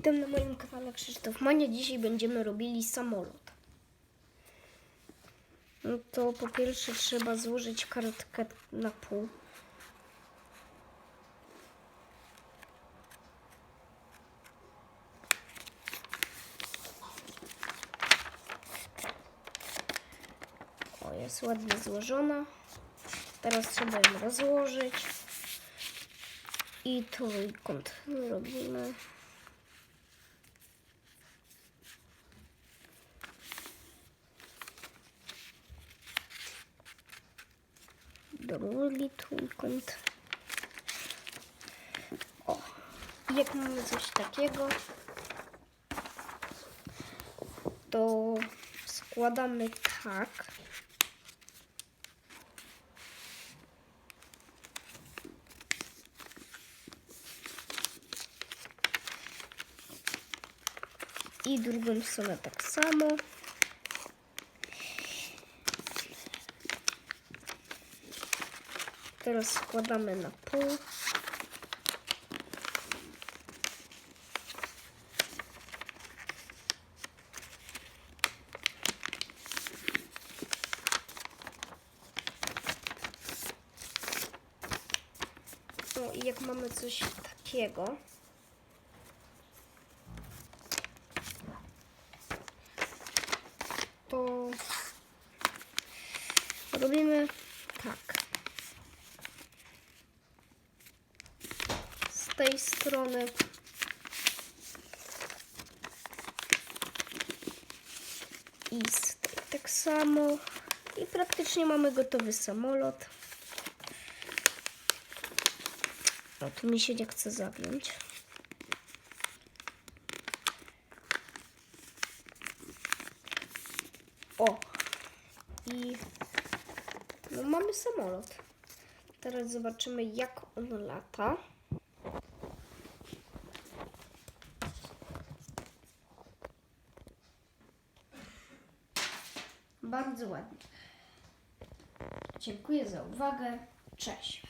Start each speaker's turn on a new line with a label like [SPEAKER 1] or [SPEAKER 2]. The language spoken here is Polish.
[SPEAKER 1] Witam na moim kanale Krzysztof Mania. Dzisiaj będziemy robili samolot. No to po pierwsze trzeba złożyć kartkę na pół. O, jest ładnie złożona. Teraz trzeba ją rozłożyć. I trójkąt robimy. Drugi trójkąt. O, jak mamy coś takiego, to składamy tak. I drugą stronę tak samo. Teraz składamy na pół. No i jak mamy coś takiego, to robimy tak. Tej strony i tak samo. I praktycznie mamy gotowy samolot. No tu mi się nie chce zagiąć. O! I no mamy samolot. Teraz zobaczymy jak on lata. Bardzo ładnie. Dziękuję za uwagę. Cześć.